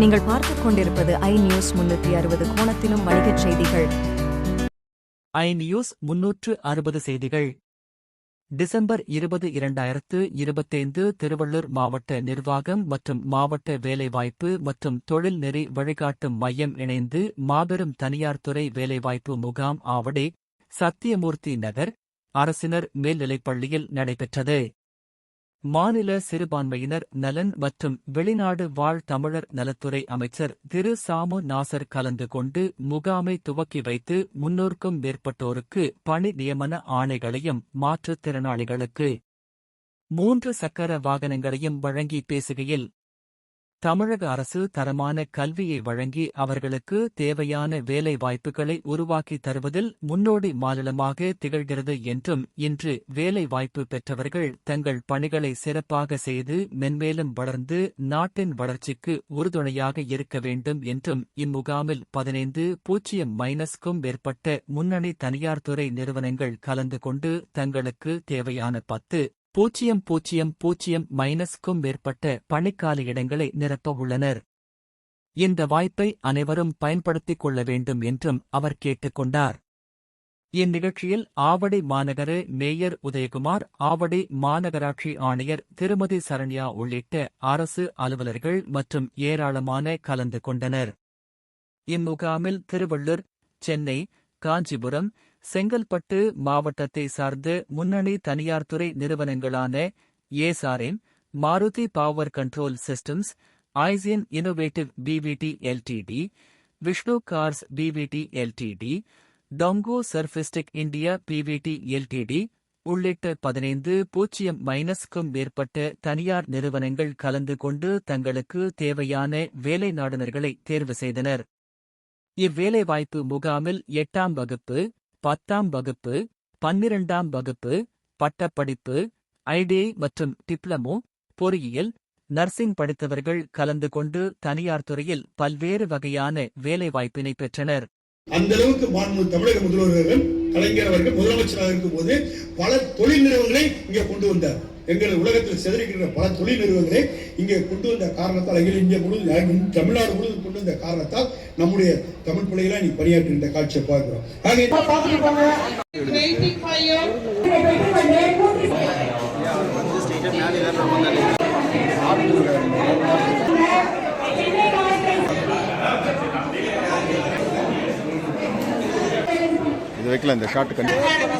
நீங்கள் பார்த்துக் கொண்டிருப்பது ஐ நியூஸ் முன்னூற்றி அறுபது கோணத்திலும் வணிகச் செய்திகள். ஐ நியூஸ் முன்னூற்று அறுபது செய்திகள். டிசம்பர் இருபது இரண்டாயிரத்து இருபத்தைந்து திருவள்ளூர் மாவட்ட நிர்வாகம் மற்றும் மாவட்ட வேலைவாய்ப்பு மற்றும் தொழில் நெறி வழிகாட்டும் மையம் இணைந்து மாபெரும் தனியார் துறை வேலைவாய்ப்பு முகாம் ஆவடி சத்தியமூர்த்தி நகர் அரசினர் மேல்நிலைப்பள்ளியில் நடைபெற்றது. மாநில சிறுபான்மையினர் நலன் மற்றும் வெளிநாடு வாழ் தமிழர் நலத்துறை அமைச்சர் திரு. சாமு நாசர் கலந்து கொண்டு முகாமை துவக்கி வைத்து முன்னூறுக்கும் மேற்பட்டோருக்கு பணி நியமன ஆணைகளையும் மாற்றுத்திறனாளிகளுக்கு மூன்று சக்கர வாகனங்களையும் வழங்கி பேசுகையில் தமிழக அரசு தரமான கல்வியை வழங்கி அவர்களுக்கு தேவையான வேலை வாய்ப்புகளை உருவாக்கி தருவதில் முன்னோடி மாநிலமாக திகழ்கிறது என்றும் இன்று வேலை வாய்ப்பு பெற்றவர்கள் தங்கள் பணிகளை சிறப்பாக செய்து மென்மேலும் வளர்ந்து நாட்டின் வளர்ச்சிக்கு உறுதுணையாக இருக்க வேண்டும் என்றும் இம்முகாமில் பதினைந்து பூஜ்ஜியம் மைனஸ்க்கும் மேற்பட்ட முன்னணி தனியார் துறை நிறுவனங்கள் கலந்து கொண்டு தங்களுக்கு தேவையான பத்து பூஜ்ஜியம் பூஜ்ஜியம் பூஜ்ஜியம் மைனஸ்க்கும் மேற்பட்ட பணிக்கால இடங்களை நிரப்ப உள்ளனர். இந்த வாய்ப்பை அனைவரும் பயன்படுத்திக் கொள்ள வேண்டும் என்றும் அவர் கேட்டுக் கொண்டார். இந்நிகழ்ச்சியில் ஆவடி மாநகர மேயர் உதயகுமார் ஆவடி மாநகராட்சி ஆணையர் திருமதி சரண்யா உள்ளிட்ட அரசு அலுவலர்கள் மற்றும் ஏராளமான கலந்து கொண்டனர். இம்முகாமில் திருவள்ளூர் சென்னை காஞ்சிபுரம் செங்கல்பட்டு மாவட்டத்தை சார்ந்த முன்னணி தனியார் துறை நிறுவனங்களான ஏசாரின் Maruti power control systems ICN innovative PVT LTD Vishnu cars PVT LTD டொங்கோ சர்ஃபிஸ்டிக் இந்தியா பிவிடி எல்டிடி உள்ளிட்ட பதினைந்து பூஜ்ஜியம் மைனஸ்க்கும் மேற்பட்ட தனியார் நிறுவனங்கள் கலந்து கொண்டு தங்களுக்கு தேவையான வேலை நாடுனர்களை தேர்வு செய்தனர். இவ்வேலைவாய்ப்பு முகாமில் எட்டாம் வகுப்பு பத்தாம் வகுப்பு பன்னிரண்டாம் வகுப்பு பட்டப்படிப்பு ஐடிஐ மற்றும் டிப்ளமோ பொறியியல் நர்சிங் படித்தவர்கள் கலந்து கொண்டு தனியார் துறையில் பல்வேறு வகையான வேலைவாய்ப்பினை பெற்றனர். அந்த அளவுக்கு தமிழக முதல்வர்கள் கலைஞர் அவர்கள் முதலமைச்சராக இருக்கும் போது பல தொழில் நிறுவனங்களை இங்கே கொண்டு வந்தார். எங்கள் உலகத்தில் செதறிக்கின்ற பல தொழில் நிறுவனங்களை இங்கே கொண்டு வந்த காரணத்தால் அகில இந்தியா முழுவதும் தமிழ்நாடு முழுவதும் கொண்டு வந்த காரணத்தால் நம்முடைய தமிழ் பிள்ளைகளை நீ பணியாற்றுகின்ற காட்சியை பார்க்கிறோம். இது வைக்கல இந்த ஷார்ட் கண்டிப்பாக